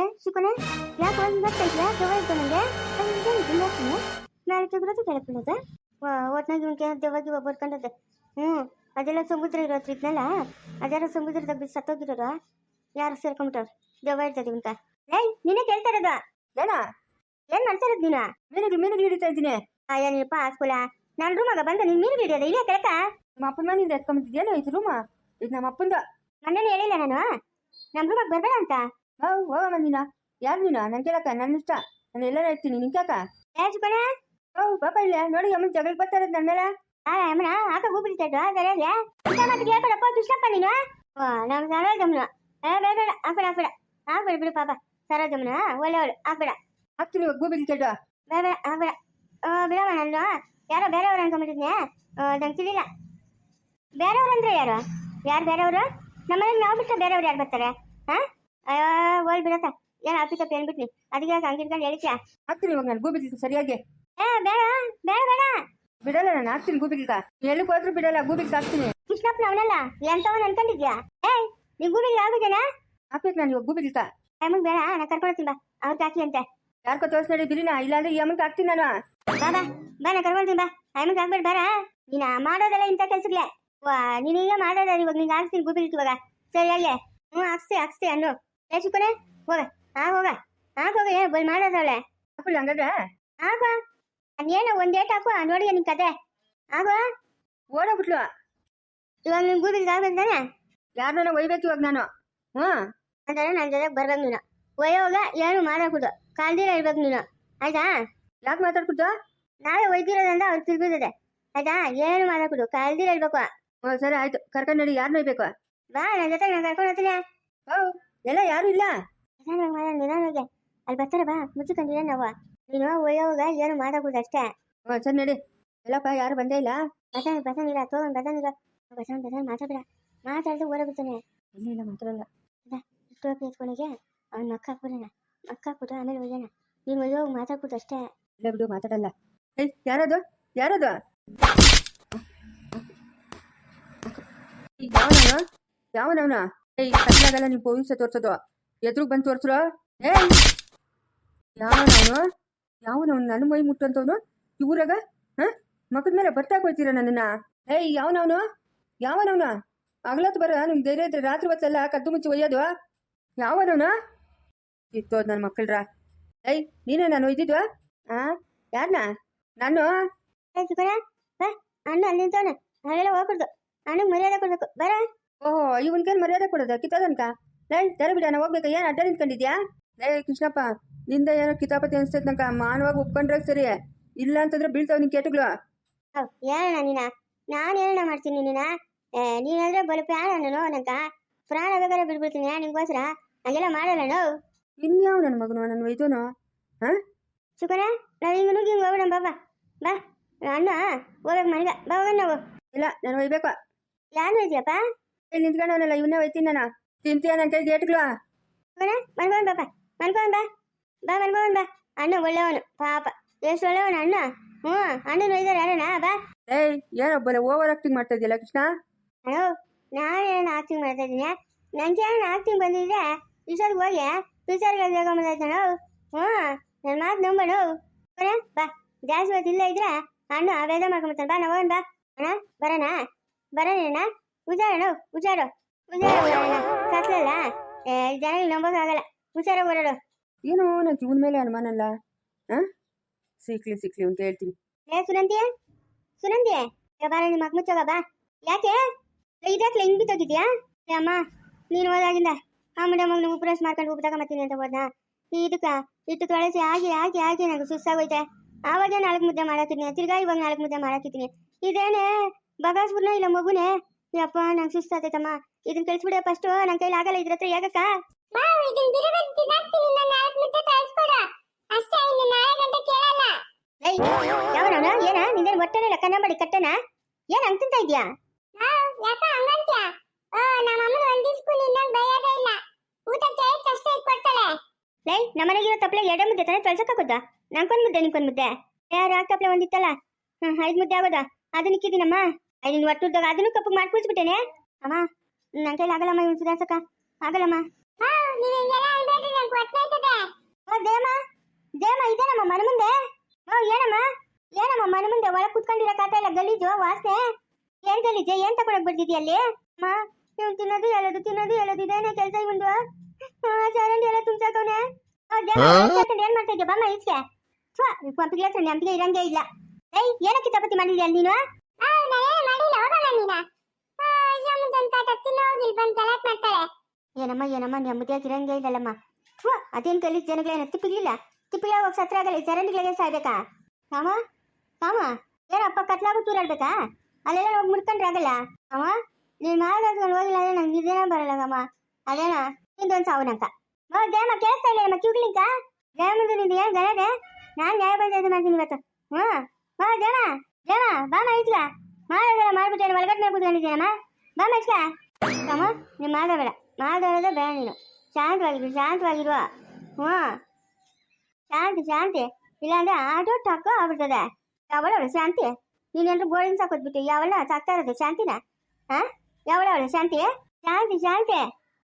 ಏ ಶಿಕುನ ಯಾಕೆ ಹೋಗಿ ಬರ್ತಾ ಇದೆಯಾ ದೆವ್ವ ಇತ್ತು ನನಗೆ ಏನಿದು ನೋಡ್ತೀನಿ ನಾಳೆ ತೆಗೆದು ಕೆಳಪಿಲ್ಲದ ಒಟ್ನಾಗ ಇವನ್ಗೆ ದೆವ್ವ ಗಿವ್ವ ಬರ್ಕೊಂಡದೆ ಹ್ಞೂ ಅದೆಲ್ಲ ಸಮುದ್ರ ಇರೋತ್ರ ಇದ್ನಲ್ಲ ಅದೆಲ್ಲ ಸಮುದ್ರದಾಗ ಬಿದ್ದು ಸತ್ತೋಗಿರೋರು ಯಾರು ಸೇರ್ಕೊಂಬಿಟ್ಟವ್ರು ದೆವ್ವ ಇರ್ತದೆ ಇವನ್ಕ ಏಯ್ ನಿನ್ನೆ ಕೇಳ್ತಾ ಇರೋದು ಏನ ಏನ್ ಮಾಡ್ತಾ ಇರೋದು ನೀನು ಮೀನಿಗೆ ಮೀನಿಗೆ ಹಿಡಿತಾ ಇದ್ದೀನಿ ಏನಪ್ಪ ಹಾಸ್ಕೊಲ ನಾನು ರೂಮಾಗ ಬಂದ ನೀನು ಮೀನು ಹಿಡಿಯೋದು ಇಲ್ಲೇ ಕೆಳಕ ನಮ್ಮ ಅಪ್ಪನ ಮನೆಯಿಂದ ಎತ್ಕೊಂಬಂದಿದ್ದೇನು ಇದು ರೂಮ ಇದು ನಮ್ಮ ನನ್ನ ಮೊನ್ನೆ ಹೇಳಿಲ್ಲ ನಾನು ನಮ್ಮ ರೂಮಾಗ ಬರಬೇಡ ಅಂತ ಹಾಂ ಹೋಗಮ್ಮ ನೀನ ಯಾರು ನೀನು ನನ್ ಕೇಳಕ್ಕ ನನ್ನ ಇಷ್ಟ ನಾನು ಎಲ್ಲ ಇರ್ತೀನಿ ನಿನ್ ಶಿಕುನ ಹೌ ಪಾಪ ಇಲ್ಲ ನೋಡಿ ಅಮ್ಮ ಜಗಳಕ್ಕೆ ಬರ್ತಾ ಇರೋದು ನನ್ನ ಮೇಲೆ ಆ ಅಮ್ಮನ ಆಕ ಗೂಬಿಡ್ತಾ ಇದ್ದು ಸರಿಯಾಗಿ ಇಂಥ ಮಾತು ಕೇಳ್ಕೊಡಪ್ಪ ದುಷ್ಟಪ್ಪ ನೀನು ಓ ಸರೋಜಮ್ಮನ ಏ ಬೇಡ ಬೇಡ ಹಾಕ್ಬೇಡ ಹಾಕ್ಬೇಡ ಹಾಕ್ಬೇಡ ಬಿಡು ಪಾಪ ಸರೋಜಮ್ಮನ ಒಳ್ಳೆ ಹಾಕ್ಬೇಡ ಹಾಕ್ತೀನಿ ಇವಾಗ ಗೂಬಿ ಕೆಡ್ಡ ಬೇಡ ಬೇಡ ಹಾಕ್ಬೇಡ ಬೇರೆ ನಾನು ಯಾರೋ ಬೇರೆಯವ್ರು ಅನ್ಕೊಂಬಿಟ್ಟಿದ್ನೆ ನಂಗೆ ತಿಳಿಲ್ಲ ಬೇರೆಯವ್ರು ಅಂದ್ರೆ ಯಾರು ಯಾರು ಬೇರೆಯವರು ನಮ್ಮನೇಲಿ ನಾವು ಬಿಟ್ಟರೆ ಬೇರೆಯವ್ರು ಯಾರು ಬರ್ತಾರೆ ಹಾಂ ಅಯ್ಯೋ ಹೋಲ್ ಬಿಡತ್ತ ಆಫೀಸ್ ಆಫೀಸಪ್ಪ ಏನ್ಬಿಟ್ನಿ? ಅದಕ್ಕೆ ಯಾಕೆ ಹಂಗಿರ್ಕೊಂಡು ಹೇಳ್ತೀಯ ಹಾಕ್ತೀನಿ ಇವಾಗ ನಾನು ಗೂಬಿ ಸರಿಯಾಗಿ. ಏ ಬೇಡ ಬೇಡ ಬೇಡ. ಬಿಡಲ್ಲ ನಾನು ಹಾಕ್ತೀನಿ ಗೂಬಿಗಿಲ್ಕ ಎಲ್ಲಿಗೆ ಹೋದ್ರೂ ಬಿಡಲ್ಲ ಗೂಬಿಗೆ ಹಾಕ್ತೀನಿ. ಕೃಷ್ಣಪ್ಪನ ಅವನಲ್ಲ? ಎಂತವನ್ ಅನ್ಕೊಂಡಿದ್ಯಾ? ಏ ನೀವು ಗೂಬಿಗೆ ಆಗುದೇನಾ ಹಾಕ್ಬೇಕು ನಾನು ಇವಾಗ ಗೂಬಿಗಿಲ್ಕ ಅಮ್ಮಗ್ ಬೇಡ ನಾ ಕರ್ಕೊಳ್ತೀನಿ ಬಾ. ಅವ್ರಿಗೆ ಹಾಕಿ ಅಂತೆ. ಯಾರ್ಕೋ ತೋರಿಸ್ಬೇಡಿ ಬಿರಿನಾ ಇಲ್ಲಾಂದ್ರೆ ಅಮ್ಮನಿಗೆ ಹಾಕ್ತೀನಿ ನಾನು. ಬಾ ಬಾ ಬಾ ನಾ ಕರ್ಕೊಳ್ತೀನಿ ಬಾ. ಅಮ್ಮಗ್ ಹಾಕ್ಬೇಡ ಬೇಡ ನೀನ ಮಾಡೋದಲ್ಲ ಇಂಥ ಕೆಲ್ಸಗ್ಲೆ ವಾ ನೀನೀಗ ಮಾಡೋದ ಇವಾಗ ನಿಂಗೆ ಹಾಕ್ತೀನಿ ಗೂಬಿಗಿಲ್ಕ ಇವಾಗ. ಸರಿಯಾಗಿ ಹ್ಞೂ ಹಾಕ್ಸ್ತಿ ಹಾಕ್ಸ್ತಿ ಅನ್ನು. ಚಿಕ್ಕನೆ? ಹೋಗ. ಹಾ ಹೋಗ. ಹಾಕ್ ಹೋಗ ಏನು ಬಲ್ ಮಾಡೋದವಳೆ. ಹಾಕಲ್ಲ ಹಂಗಾದ್ರೆ? ಹಾಕ. ಅದೇನೋ ಒಂದ್ ಏಟ್ ಹಾಕುವ ನೋಡಿ ನಿನ್ ಕತೆ. ಆಗ ಓಡೋಗ್ಬಿಟ್ಲು. ಇವಾಗ ನಿನ್ ಆಗ್ಬೇಕು ತಾನೆ? ಯಾರನ್ನ ಒಯ್ಬೇಕು ಇವಾಗ ನಾನು? ಹ್ಞೂ. ಅಂತಾನೆ ನನ್ನ ಜೊತೆ ಬರ್ಬೇಕು ನೀನು. ಒಯ್ಯೋಗ ಏನು ಮಾಡಕೂಡ್ದು. ಕಾಲ್ದಿರ ಇರ್ಬೇಕು ನೀನು. ಆಯ್ತಾ? ಯಾಕೆ ಮಾತಾಡ್ಕೊಡ್ತು ನಾವೇ ಒಯ್ದಿರೋದ್ರಿಂದ ಅವ್ರು ತಿಳ್ಬಿದ್ದದೆ ಆಯ್ತಾ? ಏನು ಮಾಡಕೂಡ್ದು. ಕಾಲ್ದಿರ ಇರ್ಬೇಕು. ಹ್ಞೂ ಸರಿ ಆಯ್ತು. ಕರ್ಕೊಂಡು ಯಾರು ಯಾರನ್ನ ಒಯ್ಬೇಕು ಬಾ ನನ್ನ ಜೊತೆ ನಾನು ಕರ್ಕೊಂಡು ಹೋಗ್ತೀನಿ. ಹೌ. ಎಲ್ಲ ಯಾರು ಇಲ್ಲ? ನಿಧಾನವಾಗಿ ಮಾಡ ನಿಧಾನವಾಗಿ ಅಲ್ಲಿ ಬರ್ತಾರೆ ಬಾ. ಮುಚ್ಚಿಕೊಂಡಿಲ್ಲ ನಾವು. ನೀನು ಒಯ್ಯೋಗ ಏನು ಮಾಡಕೂಡ್ದು ಅಷ್ಟೇ. ಹ್ಞೂ ಸರಿ ನಡಿ. ಎಲ್ಲಪ್ಪ ಯಾರು ಬಂದೇ ಇಲ್ಲ? ಬಸನ್ ಬಸನಿಲ್ಲ ಇಲ್ಲ ಬಸನಿಲ್ಲ ಬಸನ್ ಬಸನ್ ಮಾತಾಡ್ಬೇಡ. ಮಾತಾಡಿದ್ರೆ ಓಡೋಗ್ಬಿಡ್ತಾನೆ. ಇಲ್ಲ ಇಲ್ಲ ಮಾತಾಡಲ್ಲ. ಟೋಪಿ ಎತ್ಕೊಳಗೆ ಅವ್ನ ಮಕ್ಕ ಹಾಕ್ಬಿಡೋಣ ಮಕ್ಕ ಹಾಕ್ಬಿಟ್ಟು ಆಮೇಲೆ ಒಯ್ಯೋಣ ನೀನು ಒಯ್ಯೋಗ ಮಾತಾಡ್ಬಿಟ್ಟು ಅಷ್ಟೇ. ಇಲ್ಲ ಬಿಡು ಮಾತಾಡಲ್ಲ. ಏಯ್ ಯಾರದು? ಯಾರದು? ಯಾವನವನು? ಯಾವನವನ? ಏಯ್ ಕತ್ಲಾಗಲ್ಲ ನೀವು ಭವಿಷ್ಯ ತೋರ್ಸೋದು. ಎದುರುಗ್ ಬಂದು ತೋರ್ಸ್ರು? ಏಯ್! ಯಾವನವನು? ಯಾವನವನು? ನನ್ನ ಮೈ ಮುಟ್ಟಂತವನು? ಇವರಾಗ ಹಾ? ಮಕ್ಕದ ಮೇಲೆ ಬರ್ತಾಕ್ ಹೋಯ್ತೀರ ನನ್ನನ್ನ? ಏಯ್, ಯಾವನವನು? ಯಾವನವನ? ಅಗಲತ್ತು ಬರ ನಿಮ್ ಧೈರ್ಯ ಇದ್ರೆ ರಾತ್ರಿ ಹೊತ್ತೆಲ್ಲ ಕದ್ದು ಮುಚ್ಚಿ ಒಯ್ಯೋದು? ಯಾವನವನ? ಇತ್ತೋದ್ ನನ್ನ ಮಕ್ಕಳ್ರ ಏಯ್, ನೀನೇ ನಾನು ಒಯ್ದಿದ್ವಾ ಆ? ಯಾರನ್ನ ನಾನು? ಅಣ್ಣ ಅಲ್ಲಿ ನಿಂತವನೆ. ಅಲ್ಲೆಲ್ಲ ಹೋಗ್ಬಿಡ್ದು ಅಣ್ಣಗೆ ಮರ್ಯಾದೆ ಕೊಡ್ಬೇಕು. ಬರ. ಓಹೋ ಇವನ್ ಕೈ ಮರ್ಯಾದೆ ಕೊಡೋದ? ಕಿತ್ತೋದನ್ಕ ಲೈ ತೆರೆ ಬಿಡ ನಾ ಹೋಗ್ಬೇಕ? ಏನು ಅಡ್ಡ ನಿಂತ್ಕೊಂಡಿದ್ಯಾ? ಲೈ ಕೃಷ್ಣಪ್ಪ ನಿಂದ ಏನೋ ಕಿತಾಪತಿ ಅನ್ಸ್ತೈತೆ ನಂಕ ಮಾನವಾಗಿ ಒಪ್ಕೊಂಡ್ರೆ ಸರಿ. ಇಲ್ಲ ಅಂತಂದ್ರೆ ಬೀಳ್ತಾವ್ ನಿನ್ ಕೇಟಗಳು. ಹೌ ಏನಣ್ಣ ನೀನ? ನಾನು ಏನ ಮಾಡ್ತೀನಿ ನೀನ? ನೀನಾದ್ರೆ ಬಲ ಪ್ರಾಣ ನಾನು ನನಕ ಪ್ರಾಣ ಬೇಕಾದ್ರೆ ಬಿಡ್ಬಿಡ್ತೀನಿ ನಿಂಗೋಸ್ಕರ? ಹಂಗೆಲ್ಲ ಮಾಡಲ್ಲ ನಾವು? ಇನ್ಯಾವ ನನ್ನ ಮಗನು ನನ್ನ ಒಯ್ದೋನು ಹಾ? ಚಿಕ್ಕಣ್ಣ ನಾವು ಹಿಂಗೆ ನುಗ್ಗಿ ಹಿಂಗೆ ಹೋಗೋಣ ಬಾಬಾ ಬಾ. ಅಣ್ಣ ಹೋಗ್ಬೇಕು ಮನೆಗೆ. ಬಾ ಹೋಗೋಣ ನಾವು ಇಲ್ಲ ನಾನು ಒಯ್ಬೇಕು. ಯಾರು ಇಲ್ಲಿ ನಿಂತ್ಕೊಂಡವನಲ್ಲ ಇವನ್ನ ಒಯ್ತೀನಿ ನಾನು. ತಿಂತೀಯ ನನ್ನ ಕೈ ಗೇಟ್ಗಳು ಮನ್ಕೊಂಡ್ ಬಾಪ ಮನ್ಕೊಂಡ್ ಬಾ. ಬಾ ಮನ್ಕೊಂಡ್ ಬಾ. ಅಣ್ಣ ಒಳ್ಳೆಯವನು ಪಾಪ. ಎಷ್ಟು ಒಳ್ಳೆಯವನು ಅಣ್ಣ? ಹ್ಞೂ ಅಣ್ಣನ ಒಯ್ದಾರೆ ಅಣ್ಣ ಬಾ. ಏಯ್ ಏನೋ ಬರೀ ಓವರ್ ಆಕ್ಟಿಂಗ್ ಮಾಡ್ತಾ ಇದೆಯಲ್ಲ ಕೃಷ್ಣ? ಹಲೋ ನಾನೇನು ಆಕ್ಟಿಂಗ್ ಮಾಡ್ತಾ ಇದ್ದೀನಿ. ನಂಗೆ ಏನು ಆಕ್ಟಿಂಗ್ ಬಂದಿದ್ರೆ ಟೀಚರ್ಗೆ ಹೋಗಿ ಪಿಕ್ಚರ್ಗೆ ತಗೊಂಬಂದೈತೆ ಹ್ಮ್ ಹ್ಞೂ ನನ್ನ ಮಾತು ನಂಬಣ ಬಾ. ಜಾಸ್ತಿ ಹೊತ್ತು ಇಲ್ಲ ಇದ್ರೆ ಅಣ್ಣ ಅವೇದ ಮಾಡ್ಕೊಂಬರ್ತಾನೆ ಬಾ ನಾವು ಬಾ. ಅಣ್ಣ ಬರೋಣ? ಬರೋಣ ಹುಷಾರಣ ಉಜಾರು ಕತ್ಲಲ್ಲ ಏ ಜನಗಳು ಉಜಾರ ಬರೋಡು ಏನೋ ನಂಗೆ ಇವನ ಮೇಲೆ ಅನುಮಾನ ಅಲ್ಲ ಹಾ ಸಿಕ್ಲಿ ಸಿಕ್ಲಿ ಅಂತ ಹೇಳ್ತೀನಿ. ಏ ಸುನಂತಿಯ ಸುನಂತಿಯ ಬಾರ ನಿಮ್ಮ ಮಕ್ ಮುಚ್ಚೋಗ ಬಾ. ಯಾಕೆ? ಇದಾಕ್ಲೆ ಹಿಂಗ್ ಬಿತ್ತೋಗಿದ್ಯಾ ಅಮ್ಮ ನೀನು ಹೋದಾಗಿಂದ ಆ ಮೇಡಮ್ ನೀವು ಉಪರಾಶ ಮಾಡ್ಕೊಂಡು ಉಪ್ಪು ತಗೊಂಬತ್ತೀನಿ ಅಂತ ಹೋದ್ನಾ? ಇದಕ್ಕ ಇಟ್ಟು ತೊಳಸಿ ಆಗಿ ಆಗಿ ಆಗಿ ನನಗೆ ಸುಸ್ತಾಗೋಯ್ತೆ ಆವಾಗ ನಾಲ್ಕು ಮುದ್ದೆ ಮಾಡಾಕಿದ್ದೀನಿ ತಿರ್ಗಾ ಇವಾಗ ನಾಲ್ಕು ಮುದ್ದೆ ಮಾಡಾಕಿದ್ದೀನಿ ಇದೇನೆ ಬಗಾಸ್ಬಿಡ್ನ ಇಲ್ಲ ಮಗುನೇ? ಯಪ್ಪ ನಂಗೆ ಸುಸ್ತಾತೈತಮ್ಮ ಇದನ್ನ ಕಳಿಸ್ಬಿಡ ಫಸ್ಟು ನನ್ನ ಕೈಲಿ ಆಗಲ್ಲ ಇದ್ರ ಹತ್ರ ಯಾಕಕ್ಕ? ಏಯ್ ಯಾವನವನ ಏನ? ನಿಂದೇನು ಮಾಡಿ ಕಟ್ಟನ? ಏನ್ ಹಂಗ್ ತಿಂತ ಇದ್ಯಾ? ಯಾಕ ಹಂಗಂತ್ಯ? ಓ ನಮ್ಮ ಅಮ್ಮನ ನಿನ್ನಂಗ್ ಬೈಯೋದೇ ಇಲ್ಲ. ಊಟಕ್ಕೆ ಕಷ್ಟ ಇಟ್ಕೊಡ್ತಾಳೆ. ಲೇ ನಮ್ಮನೆಗಿರೋ ತಪ್ಪಲೆ ಎರಡೇ ಮುದ್ದೆ ತಾನೇ ತೊಳ್ಸಕ್ಕಾಗೋದಾ ನಂಗೊಂದು ಮುದ್ದೆ ನಿಂಗೊಂದು ಮುದ್ದೆ. ಯಾರು ಆ ತಪ್ಪಲೆ ಒಂದಿತ್ತಲ್ಲ? ಹ್ಮ್ ಐದು ಮುದ್ದೆ ಆಗೋದಾ? ಅದನ್ನ ಇಕ್ಕಿದ್ದೀನಮ್ಮ. ಐದಿನ ಒಟ್ಟುದ್ದಾಗ ಅದನ್ನು ಕಪ್ಪು ಮಾಡಿ ಕುಳಿಸ್ಬಿಟ್ಟೇನೆ? ಅಮ್ಮ ನನ್ನ ಕೈಲಿ ಆಗಲ್ಲಮ್ಮ ಇವ್ನು ಸುಧಾರ್ಸಕ್ಕ. ಆಗಲ್ಲಮ್ಮ. ದೇಮ ದೇಮ ಇದೇನಮ್ಮ ಮನೆ ಮುಂದೆ ಓ ಏನಮ್ಮ? ಏನಮ್ಮ ಮನೆ ಮುಂದೆ ಒಳಗೆ ಕುತ್ಕೊಂಡಿರೋ ಕಾತ ಇಲ್ಲ ಗಲೀಜು ವಾಸನೆ? ಏನ್ ಗಲೀಜೆ ಏನ್ ತಗೊಳಕ್ ಬರ್ತಿದ್ಯ ಅಲ್ಲಿ? ಅಮ್ಮ ಇವ್ನು ತಿನ್ನೋದು ಹೇಳೋದು ತಿನ್ನೋದು ಹೇಳೋದು ಇದೇನೇ ಕೆಲಸ ಇವಂದು ಚರಂಡಿ ಎಲ್ಲ ತುಂಬ್ಸಾಕವ್ನೆ? ಏನ್ ಮಾಡ್ತಾ ಇದ್ಯಾ ಬಮ್ಮ ಈಚೆ ಥ್ವಾ ಪಂಪಿಗೆ ನೆಂಪಿಗೆ ಇರಂಗೇ ಇಲ್ಲ. ಏಯ್ ಏನಕ್ಕೆ ತಪತಿ ಮಾಡಿದ್ಯಾ ನೀನು ಆ, ನಾನೇನು ಮಾಡಿಲ್ಲ ಹೋಗಮ್ಮ ನೀನ? ಯಮುದನ್ ತಾತ ತಿನ್ನೋ ಹೋಗಿಲ್ ಬಂದು ಗಲಾಟ್ ಮಾಡ್ತಾಳೆ. ಏನಮ್ಮ ಏನಮ್ಮ ನೆಮ್ಮದಿಯಾಗಿ ಇರಂಗೇ ಇಲ್ಲಲ್ಲಮ್ಮ. ಥ್ವಾ ಅದೇನ್ ಕಲಿ ಜನಗಳೇನ ತಿಪ್ಪಿಗಿಲ್ಲ ತಿಪ್ಪಿಗೆ ಹೋಗಿ ಸತ್ರ ಆಗಲಿ ಚರಂಡಿಗಳಿಗೆ ಸಾಯ್ಬೇಕಾ? ಕಾಮ ಕಾಮ ಏನಪ್ಪ ಕತ್ಲಾಗು ತೂರಾಡ್ಬೇಕಾ? ಅಲ್ಲೆಲ್ಲ ಹೋಗಿ ಮುಡ್ಕೊಂಡ್ರೆ ಆಗಲ್ಲ. ಅವ ನೀನ್ ಮಾತಾಡ್ಕೊಂಡು ಹೋಗಿಲ್ಲ ಅಂದ್ರೆ ನಂಗೆ ಇದೇನ ಬರಲ್ಲ ಕಮ್ಮ ಅದೇನ, ನಿಂದೊಂದು ಸಾವನಂಕ ಬಾ ಜಯಮ್ಮ ಕೇಳಿಸ್ತಾ ಇಲ್ಲ ಅಮ್ಮ ಕ್ಯೂಗ್ಲಿಂಕ ಜಯಮ್ಮದು ನಿಂದು ಏನು ಗಲಾಟೆ? ನಾನು ನ್ಯಾಯ ಬಂದ ಮಾಡ್ತೀನಿ ಇವತ್ತು. ಹ್ಞೂ ಬಾ ಜಯಮ್ಮ ಜಯಮ್ಮ ಬಾಮ ಇಟ್ಲ ಮಾಡೋದೆಲ್ಲ ಮಾಡ್ಬಿಟ್ಟೇನೆ ಒಳಗಡೆ ಮೇಲೆ ಕೂತ್ಕೊಂಡಿದ್ದೀನಮ್ಮ ಬಾ ಇಟ್ಲ ಕಮ್ಮ ನೀನು ಮಾತಾಡಬೇಡ. ಮಾತಾಡೋದೇ ಬೇಡ ನೀನು. ಶಾಂತವಾಗಿರು ಶಾಂತವಾಗಿರುವ ಹ್ಞೂ. ಶಾಂತಿ ಶಾಂತಿ. ಇಲ್ಲಾಂದ್ರೆ ಆಟೋ ಟಕ್ಕೋ ಆಗ್ಬಿಡ್ತದೆ. ಯಾವಳ ಶಾಂತಿ? ನೀನೇನ್ರು ಬೋರ್ಡಿಂಗ್ ಸಾಕೋದ್ಬಿಟ್ಟು ಯಾವಳ? ಸಾಕ್ತಾ ಇರೋದು ಶಾಂತಿನ? ಹಾ? ಯಾವಳ ಶಾಂತಿ? ಶಾಂತಿ ಶಾಂತಿ.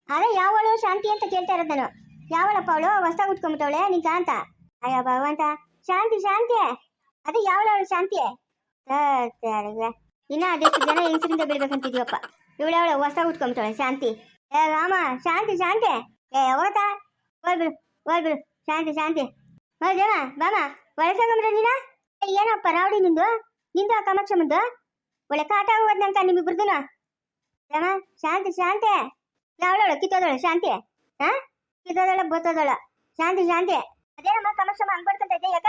ಅದೇ ಯಾವಳು ಶಾಂತಿ ಅಂತ ಕೇಳ್ತಾ ಇರೋದು ನಾನು. ಯಾವಳಪ್ಪ ಅವಳು? ಹೊಸ್ದಾಗ್ ಉಟ್ಕೊಂಡ್ಬಿಟ್ಟವಳೆ ನಿಂಕ ಕಾಂತ ಅಯ್ಯ ಭಗವಂತ. ಶಾಂತಿ ಶಾಂತಿ. ಅದೇ ಯಾವಳವಳು ಶಾಂತಿ. ಸರಿಗೆ ಇನ್ನ ಅದೆಷ್ಟು ಜನ ಹೆಂಗಸರಿಂದ ಬೀಳ್ಬೇಕಂತಿದ್ಯಪ್ಪ. ಇವಳವಳ ಹೊಸ ಉಟ್ಕೊಂಬಿಟ್ಟವಳೆ ಶಾಂತಿ. ಏ, ರಾಮ, ಶಾಂತಿ ಶಾಂತಿ. ಏ ಹೋತ ಹೋಗ್ಬಿಡು ಹೋಗ್ಬಿಡು ಶಾಂತಿ ಶಾಂತಿ. ಹೋ ಜನ, ಬಾಮ. ಒಳಸಂಗಮ್ರ ನೀನ? ಏನಪ್ಪ ರಾವಡಿ ನಿಂದು? ನಿಂದು ಆ ಕಮಕ್ಷ ಮುಂದು ಒಳ್ಳೆ ಕಾಟ ಹೋದ್ನಂತ ನಿಮ್ಮಿಬ್ರದನ ರಾಮ, ಶಾಂತಿ ಶಾಂತಿ. ಯಾವಳವಳು ಕಿತ್ತೋದಳು ಶಾಂತಿ. ಹಾ ಕಿತ್ತೋದಳ ಬೋತೋದಳ ಶಾಂತಿ ಶಾಂತಿ. ಅದೇನಮ್ಮ ಕಮಕ್ಷಮ್ಮ ಹಂಗ್ ಬಡ್ಕೊಂತ ಇದ್ದೆ ಯಾಕ?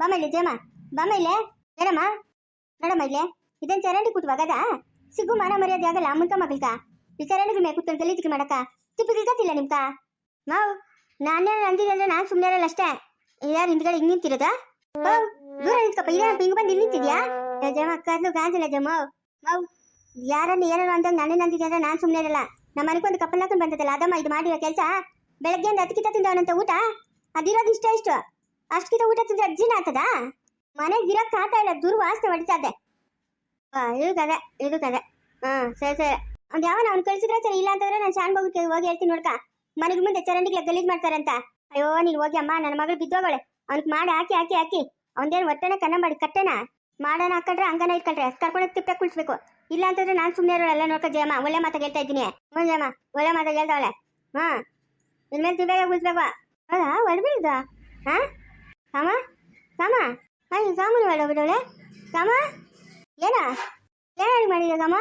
ಬಾಮ ಇಲ್ಲಿ, ಜಯಮ್ಮ. ಬಾಮ ಇಲ್ಲೇ. ಏನಮ್ಮ? ನೋಡಮ್ಮ ಇಲ್ಲೇ. ಇದೇನ್ ಚರಂಡಿ ಕೂತ್ವಾಗದ ಸಿಗು ಮಾನ ಮರ್ಯಾದೆ ಆಗಲ್ಲ ಮುಲ್ಕ ಮಗಳ್ಕ ಈ ಚರಂಡಿ ಮೇಲೆ ಕುತ್ಕೊಂಡು ಗಲೀಜಿಗೆ ಮಾಡಕ ತಿಪ್ಪಿ ತಿಳ್ಕತಿಲ್ಲ ನಿಮ್ಕ ಮಾವು ನಾನೇ ಅಂದಿದ್ದೆ ಅಂದ್ರೆ ನಾನು ಸುಮ್ಮನೆ ಇರಲ್ಲ ಅಷ್ಟೇ. ಯಾರು ಹಿಂದ್ಗಡೆ ಹಿಂಗ್ ನಿಂತಿರೋದ? ದೂರ ನಿಂತ್ಕಪ್ಪ ಇದೇನಪ್ಪ ಹಿಂಗ್ ಬಂದು ಇಲ್ಲಿ ನಿಂತಿದ್ಯಾ? ಜಮ ಕದ್ಲು ಕಾಂತಿಲ್ಲ ಜಮ ಮಾವು. ಯಾರನ್ನ ಏನಾರು ಅಂದಾಗ ನಾನೇ ನಂದಿದ್ದೆ ಅಂದ್ರೆ ನಾನು ಸುಮ್ಮನೆ ಇರಲ್ಲ. ನಮ್ಮ ಮನೆಗೆ ಒಂದು ಕಪ್ಪಲ್ ಹಾಕೊಂಡು ಬಂದದಲ್ಲ ಅದಮ್ಮ ಇದು ಮಾಡಿರೋ ಕೆಲಸ? ಬೆಳಗ್ಗೆಯಿಂದ ಹತ್ಕಿತ ತಿಂದವನಂತ ಊಟ? ಅದಿರೋದು ಇಷ್ಟ ಇಷ್ಟು ಅಷ್ಟಕ್ಕಿಂತ ಊಟ ತಿಂದ್ರೆ ಅಜ್ಜಿನ ಆಗ್ತದ ಮನೆಗೆ ಇರೋಕ್ ಇಲ್ಲ ದುರ್ವಾಸನೆ ಹೊಡಿತಾ ಇದೆ. ಆ, ಇದು ಕದೆ ಇದು ಕದೆ ಹಾ ಸರಿ ಸರಿ. ಅದು ಯಾವನ ಅವ್ನು ಕಳ್ಸಿದ್ರೆ ಸರಿ ಇಲ್ಲ ಅಂತಂದ್ರೆ ನಾನು ಶಾನ್ ಹೋಗಿ ಹೋಗಿ ಹೇಳ್ತೀನಿ ನೋಡ್ಕ. ಮನೆಗೆ ಮುಂದೆ ಚರಂಡಿಗೆ ಗಲೀಜ್ ಮಾಡ್ತಾರಂತ. ಅಯ್ಯೋ, ನೀನು ಹೋಗಿ ಅಮ್ಮ, ನನ್ನ ಮಗಳು ಬಿದ್ದೋಗಳೆ. ಅವ್ನಿಗೆ ಮಾಡಿ ಹಾಕಿ ಹಾಕಿ ಹಾಕಿ. ಅವ್ನ್ದೇನು ಹೊಟ್ಟೆನ ಕನ್ನ ಮಾಡಿ, ಕಟ್ಟೆನ? ಮಾಡೋಣ ಹಾಕೊಂಡ್ರೆ ಹಂಗನ ಇಟ್ಕೊಂಡ್ರೆ ಕರ್ಕೊಂಡು ತಿಪ್ಪೆ ಕುಳಿಸ್ಬೇಕು. ಇಲ್ಲ ಅಂತಂದ್ರೆ ನಾನು ಸುಮ್ಮನೆ ಇರೋಲ್ಲ ನೋಡ್ಕೊ, ಜಯಮ್ಮ. ಒಳ್ಳೆ ಮಾತಾಗ ಹೇಳ್ತಾ ಇದ್ದೀನಿ. ಹ್ಞೂ ಜಯಮ್ಮ. ಒಳ್ಳೆ ಮಾತಾಗ ಹೇಳ್ತಾವಳೆ. ಹಾ ಇನ್ಮೇಲೆ ತಿಪ್ಪೆಗೆ ಕುಳಿಸ್ಬೇಕು ಹೌದಾ? ಹೊಡ್ಬಿಡ್ದ ಹಾ? ಕಾಮ ಕಾಮ ಅಯ್ಯ ಕಾಮನು ಬಿಡೋಳೆ ಕಾಮ ಏನ? ಏನ್ ಮಾಡಿದಾಗಮ್ಮ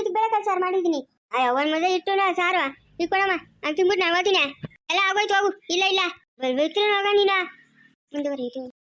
ಇದು ಬೆಳಕ ಸಾರು ಮಾಡಿದ್ದೀನಿ? ಅಯ್ಯೋ ಒಂದು ಮದುವೆ ಇಟ್ಟು ಸಾರು. ಕೊಡಮ್ಮ, ನಾನು ತಿನ್ಬಿಟ್ಟು ನಾನು ಹೋಗ್ತೀನಿ. ಎಲ್ಲ ಆಗೋಯ್ತು ಹೋಗು. ಇಲ್ಲ ಇಲ್ಲ. ಬಿಡ್ತೀನಿ ಹೋಗ ನೀನ. ಮುಂದುವರಿಯಿತು